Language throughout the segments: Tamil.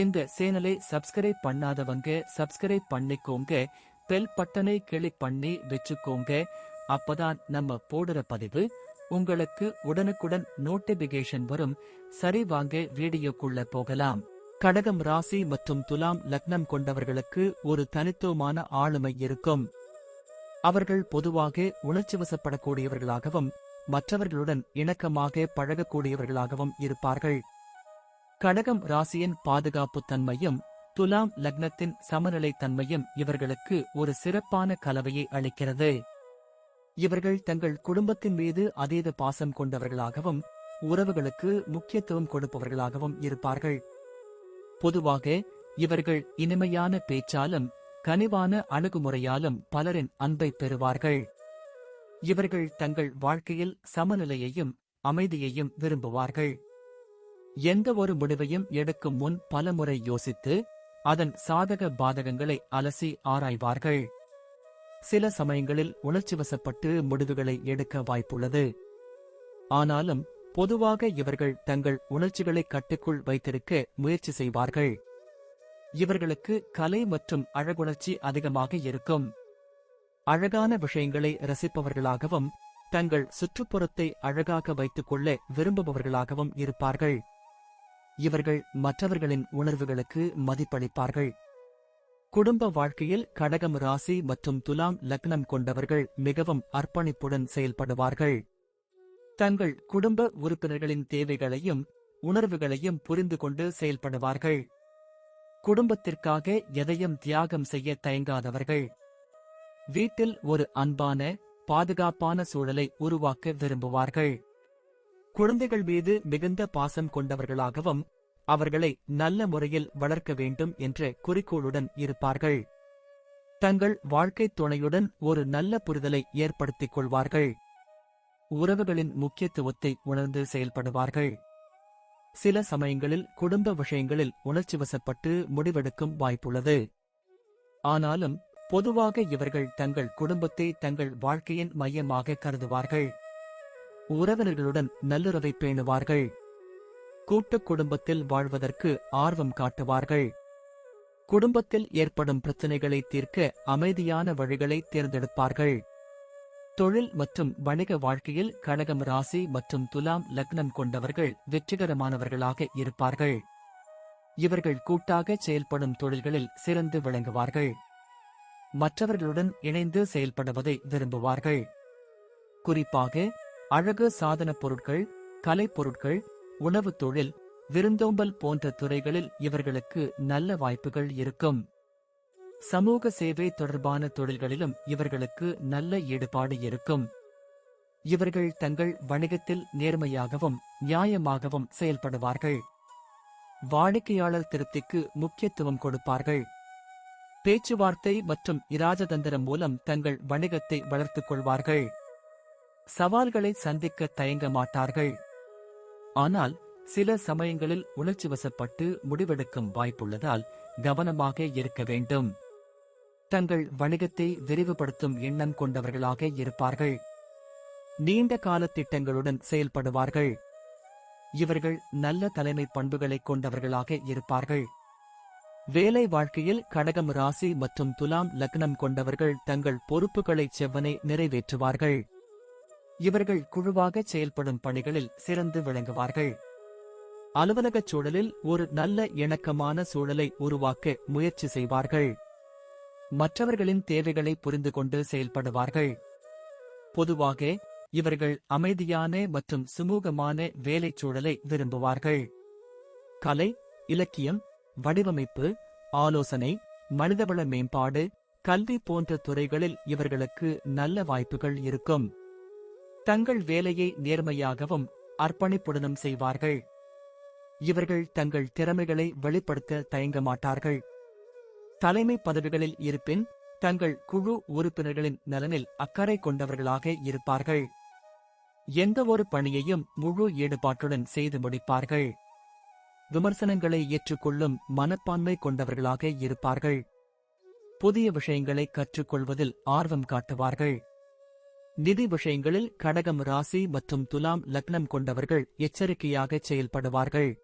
இந்த சேனலை சப்ஸ்கிரைப் பண்ணாதவங்க சப்ஸ்கிரைப் பண்ணிக்கோங்க. பெல் பட்டனை கிளிக் பண்ணி வச்சுக்கோங்க. அப்பதான் நம்ம போடுற பதிவு உங்களுக்கு உடனுக்குடன் நோட்டிபிகேஷன் வரும். சரி வாங்க வீடியோக்குள்ள போகலாம். கடகம் ராசி மற்றும் துலாம் லக்னம் கொண்டவர்களுக்கு ஒரு தனித்துவமான ஆளுமை இருக்கும். அவர்கள் பொதுவாக உணர்ச்சிவசப்படக்கூடியவர்களாகவும் மற்றவர்களுடன் இணக்கமாக பழகக்கூடியவர்களாகவும் இருப்பார்கள். கடகம் ராசியின் பாதுகாப்பு தன்மையும் துலாம் லக்னத்தின் சமநிலை தன்மையும் இவர்களுக்கு ஒரு சிறப்பான கலவையை அளிக்கிறது. இவர்கள் தங்கள் குடும்பத்தின் மீது அதீத பாசம் கொண்டவர்களாகவும் உறவுகளுக்கு முக்கியத்துவம் கொடுப்பவர்களாகவும் இருப்பார்கள். பொதுவாக இவர்கள் இனிமையான பேச்சாலும் கனிவான அணுகுமுறையாலும் பலரின் அன்பை பெறுவார்கள். இவர்கள் தங்கள் வாழ்க்கையில் சமநிலையையும் அமைதியையும் விரும்புவார்கள். எந்த ஒரு முடிவையும் எடுக்கும் முன் பலமுறை யோசித்து அதன் சாதக பாதகங்களை அலசி ஆராய்வார்கள். சில சமயங்களில் உணர்ச்சிவசப்பட்டு முடிவுகளை எடுக்க வாய்ப்புள்ளது. ஆனாலும் பொதுவாக இவர்கள் தங்கள் உணர்ச்சிகளை கட்டுக்குள் வைத்திருக்க முயற்சி செய்வார்கள். இவர்களுக்கு கலை மற்றும் அழகுணர்ச்சி அதிகமாக இருக்கும். அழகான விஷயங்களை ரசிப்பவர்களாகவும் தங்கள் சுற்றுப்புறத்தை அழகாக வைத்துக் கொள்ள விரும்புபவர்களாகவும் இருப்பார்கள். இவர்கள் மற்றவர்களின் உணர்வுகளுக்கு மதிப்பளிப்பார்கள். குடும்ப வாழ்க்கையில் கடகம் ராசி மற்றும் துலாம் லக்னம் கொண்டவர்கள் மிகவும் அர்ப்பணிப்புடன் செயல்படுவார்கள். தங்கள் குடும்ப உறுப்பினர்களின் தேவைகளையும் உணர்வுகளையும் புரிந்து கொண்டு செயல்படுவார்கள். குடும்பத்திற்காக எதையும் தியாகம் செய்ய தயங்காதவர்கள். வீட்டில் ஒரு அன்பான பாதுகாப்பான சூழலை உருவாக்க விரும்புவார்கள். குழந்தைகள் மீது மிகுந்த பாசம் கொண்டவர்களாகவும் அவர்களை நல்ல முறையில் வளர்க்க வேண்டும் என்ற குறிக்கோளுடன் இருப்பார்கள். தங்கள் வாழ்க்கைத் துணையுடன் ஒரு நல்ல புரிதலை ஏற்படுத்திக் கொள்வார்கள். உறவுகளின் முக்கியத்துவத்தை உணர்ந்து செயல்படுவார்கள். சில சமயங்களில் குடும்ப விஷயங்களில் உணர்ச்சிவசப்பட்டு முடிவெடுக்கும் வாய்ப்புள்ளது. ஆனாலும் பொதுவாக இவர்கள் தங்கள் குடும்பத்தை தங்கள் வாழ்க்கையின் மையமாக கருதுவார்கள். உறவினர்களுடன் நல்லுறவை பேணுவார்கள். கூட்டுக் குடும்பத்தில் வாழ்வதற்கு ஆர்வம் காட்டுவார்கள். குடும்பத்தில் ஏற்படும் பிரச்சனைகளை தீர்க்க அமைதியான வழிகளை தேர்ந்தெடுப்பார்கள். தொழில் மற்றும் வணிக வாழ்க்கையில் கடகம் ராசி மற்றும் துலாம் லக்னம் கொண்டவர்கள் வெற்றிகரமானவர்களாக இருப்பார்கள். இவர்கள் கூட்டாக செயல்படும் தொழில்களில் சிறந்து விளங்குவார்கள். மற்றவர்களுடன் இணைந்து செயல்படுவதை விரும்புவார்கள். குறிப்பாக அழகு சாதனப் பொருட்கள் கலைப்பொருட்கள் உணவு உணவுத் தொழில் விருந்தோம்பல் போன்ற துறைகளில் இவர்களுக்கு நல்ல வாய்ப்புகள் இருக்கும். சமூக சேவை தொடர்பான தொழில்களிலும் இவர்களுக்கு நல்ல ஈடுபாடு இருக்கும். இவர்கள் தங்கள் வணிகத்தில் நேர்மையாகவும் நியாயமாகவும் செயல்படுவார்கள். வாடிக்கையாளர் திருப்திக்கு முக்கியத்துவம் கொடுப்பார்கள். பேச்சுவார்த்தை மற்றும் இராஜதந்திரம் மூலம் தங்கள் வணிகத்தை வளர்த்துக் கொள்வார்கள். சவால்களை சந்திக்க தயங்க மாட்டார்கள். ஆனால் சில சமயங்களில் உணர்ச்சி வசப்பட்டு முடிவெடுக்கும் வாய்ப்புள்ளதால் கவனமாக இருக்க வேண்டும். தங்கள் வணிகத்தை விரிவுபடுத்தும் எண்ணம் கொண்டவர்களாக இருப்பார்கள். நீண்ட கால திட்டங்களுடன் செயல்படுவார்கள். இவர்கள் நல்ல தலைமை பண்புகளை கொண்டவர்களாக இருப்பார்கள். வேலை வாழ்க்கையில் கடகம் ராசி மற்றும் துலாம் லக்னம் கொண்டவர்கள் தங்கள் பொறுப்புகளை செவ்வனை நிறைவேற்றுவார்கள். இவர்கள் குழுவாக செயல்படும் பணிகளில் சிறந்து விளங்குவார்கள். அலுவலகச் சூழலில் ஒரு நல்ல இணக்கமான சூழலை உருவாக்க முயற்சி செய்வார்கள். மற்றவர்களின் தேவைகளை புரிந்து கொண்டு செயல்படுவார்கள். பொதுவாக இவர்கள் அமைதியான மற்றும் சுமூகமான வேலைச் சூழலை விரும்புவார்கள். கலை இலக்கியம் வடிவமைப்பு ஆலோசனை மனிதவள மேம்பாடு கல்வி போன்ற துறைகளில் இவர்களுக்கு நல்ல வாய்ப்புகள் இருக்கும். தங்கள் வேலையை நேர்மையாகவும் அர்ப்பணிப்புடனும் செய்வார்கள். இவர்கள் தங்கள் திறமைகளை வெளிப்படுத்த தயங்க மாட்டார்கள். தலைமை பதவிகளில் இருப்பின் தங்கள் குழு உறுப்பினர்களின் நலனில் அக்கறை கொண்டவர்களாக இருப்பார்கள். எந்த ஒரு பணியையும் முழு ஈடுபாட்டுடன் செய்து முடிப்பார்கள். விமர்சனங்களை ஏற்றுக்கொள்ளும் மனப்பான்மை கொண்டவர்களாக இருப்பார்கள். புதிய விஷயங்களை கற்றுக்கொள்வதில் ஆர்வம் காட்டுவார்கள். நிதி விஷயங்களில் கடகம் ராசி மற்றும் துலாம் லக்னம் கொண்டவர்கள் எச்சரிக்கையாக செயல்படுவார்கள்.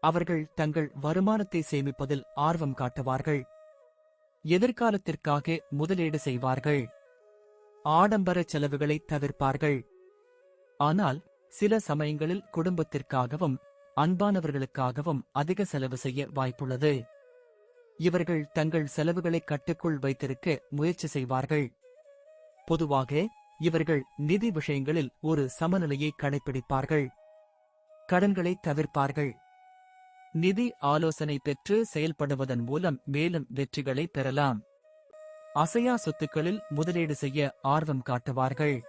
அவர்கள் தங்கள் வருமானத்தை சேமிப்பதில் ஆர்வம் காட்டுவார்கள். எதிர்காலத்திற்காக முதலீடு செய்வார்கள். ஆடம்பர செலவுகளை தவிர்ப்பார்கள். ஆனால் சில சமயங்களில் குடும்பத்திற்காகவும் அன்பானவர்களுக்காகவும் அதிக செலவு செய்ய வாய்ப்புள்ளது. இவர்கள் தங்கள் செலவுகளை கட்டுக்குள் வைத்திருக்க முயற்சி செய்வார்கள். பொதுவாக இவர்கள் நிதி விஷயங்களில் ஒரு சமநிலையை கடைபிடிப்பார்கள் கடன்களை தவிர்ப்பார்கள். நிதி ஆலோசனை பெற்று செயல்படுவதன் மூலம் மேலும் வெற்றிகளை பெறலாம். அசையா சொத்துக்களில் முதலீடு செய்ய ஆர்வம் காட்டுவார்கள்.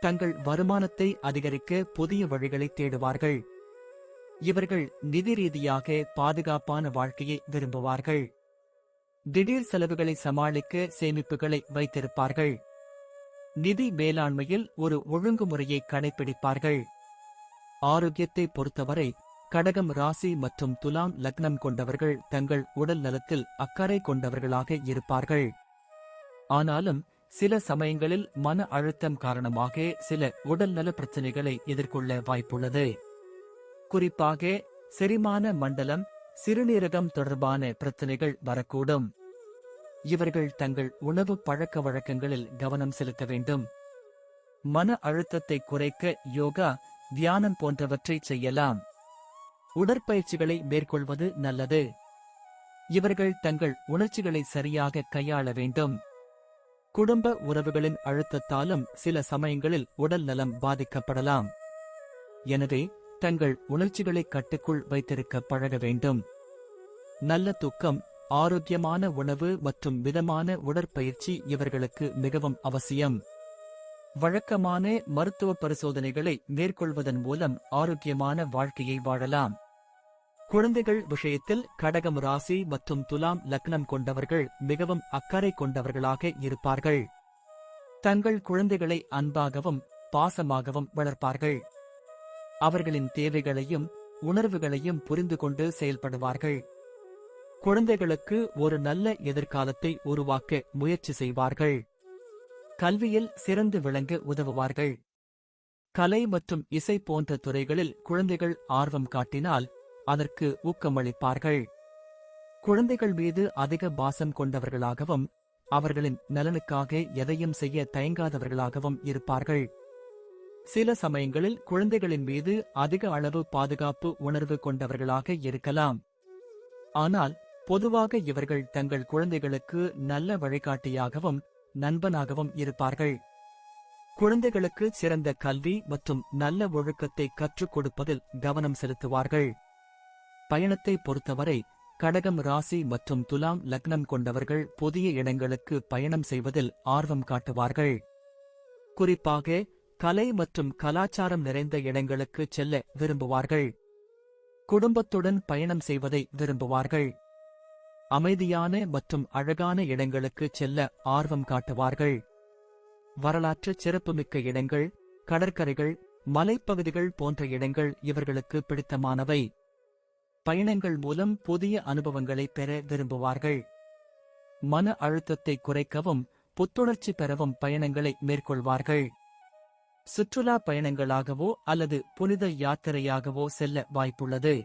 தங்கள் வருமானத்தை அதிகரிக்க புதிய வழிகளை தேடுவார்கள். இவர்கள் நிதி ரீதியாக பாதுகாப்பான வாழ்க்கையை விரும்புவார்கள். திடீர் செலவுகளை சமாளிக்க சேமிப்புகளை வைத்திருப்பார்கள். நிதி மேலாண்மையில் ஒரு ஒழுங்குமுறையை கடைபிடிப்பார்கள் ஆரோக்கியத்தை பொறுத்தவரை கடகம் ராசி மற்றும் துலாம் லக்னம் கொண்டவர்கள் தங்கள் உடல் நலத்தில் அக்கறை கொண்டவர்களாக இருப்பார்கள். ஆனாலும் சில சமயங்களில் மன அழுத்தம் காரணமாக சில உடல்நல பிரச்சனைகளை எதிர்கொள்ள வாய்ப்புள்ளது. குறிப்பாக செரிமான மண்டலம் சிறுநீரகம் தொடர்பான பிரச்சனைகள் வரக்கூடும். இவர்கள் தங்கள் உணவு பழக்க வழக்கங்களில் கவனம் செலுத்த வேண்டும். மன அழுத்தத்தை குறைக்க யோகா தியானம் போன்றவற்றை செய்யலாம். உடற்பயிற்சிகளை மேற்கொள்வது நல்லது. இவர்கள் தங்கள் உணர்ச்சிகளை சரியாக கையாள வேண்டும். குடும்ப உறவுகளின் அழுத்தத்தாலும் சில சமயங்களில் உடல் நலம் பாதிக்கப்படலாம். எனவே தங்கள் உணர்ச்சிகளை கட்டுக்குள் வைத்திருக்க பழக வேண்டும். நல்ல தூக்கம் ஆரோக்கியமான உணவு மற்றும் மிதமான உடற்பயிற்சி இவர்களுக்கு மிகவும் அவசியம். வழக்கமான மருத்துவ பரிசோதனைகளை மேற்கொள்வதன் மூலம் ஆரோக்கியமான வாழ்க்கையை வாழலாம். குழந்தைகள் விஷயத்தில் கடகம் ராசி மற்றும் துலாம் லக்னம் கொண்டவர்கள் மிகவும் அக்கறை கொண்டவர்களாக இருப்பார்கள். தங்கள் குழந்தைகளை அன்பாகவும் பாசமாகவும் வளர்ப்பார்கள். அவர்களின் தேவைகளையும் உணர்வுகளையும் புரிந்து கொண்டு செயல்படுவார்கள். குழந்தைகளுக்கு ஒரு நல்ல எதிர்காலத்தை உருவாக்க முயற்சி செய்வார்கள். கல்வியில் சிறந்து விளங்க உதவுவார்கள். கலை மற்றும் இசை போன்ற துறைகளில் குழந்தைகள் ஆர்வம் காட்டினால் அதற்கு ஊக்கமளிப்பார்கள். குழந்தைகள் மீது அதிக பாசம் கொண்டவர்களாகவும் அவர்களின் நலனுக்காக எதையும் செய்ய தயங்காதவர்களாகவும் இருப்பார்கள். சில சமயங்களில் குழந்தைகளின் மீது அதிக அளவு பாதுகாப்பு உணர்வு கொண்டவர்களாக இருக்கலாம். ஆனால் பொதுவாக இவர்கள் தங்கள் குழந்தைகளுக்கு நல்ல வழிகாட்டியாகவும் நண்பனாகவும் இருப்பார்கள். குழந்தைகளுக்கு சிறந்த கல்வி மற்றும் நல்ல ஒழுக்கத்தை கற்றுக் கொடுப்பதில் கவனம் செலுத்துவார்கள். பயணத்தை பொறுத்தவரை கடகம் ராசி மற்றும் துலாம் லக்னம் கொண்டவர்கள் புதிய இடங்களுக்கு பயணம் செய்வதில் ஆர்வம் காட்டுவார்கள். குறிப்பாக கலை மற்றும் கலாச்சாரம் நிறைந்த இடங்களுக்கு செல்ல விரும்புவார்கள். குடும்பத்துடன் பயணம் செய்வதை விரும்புவார்கள். அமைதியான மற்றும் அழகான இடங்களுக்கு செல்ல ஆர்வம் காட்டுவார்கள். வரலாற்று சிறப்புமிக்க இடங்கள் கடற்கரைகள் மலைப்பகுதிகள் போன்ற இடங்கள் இவர்களுக்கு பிடித்தமானவை. பயணங்கள் மூலம் புதிய அனுபவங்களை பெற விரும்புவார்கள். மன அழுத்தத்தை குறைக்கவும் புத்துணர்ச்சி பெறவும் பயணங்களை மேற்கொள்வார்கள். சுற்றுலா பயணங்களாகவோ அல்லது புனித யாத்திரையாகவோ செல்ல வாய்ப்புள்ளது.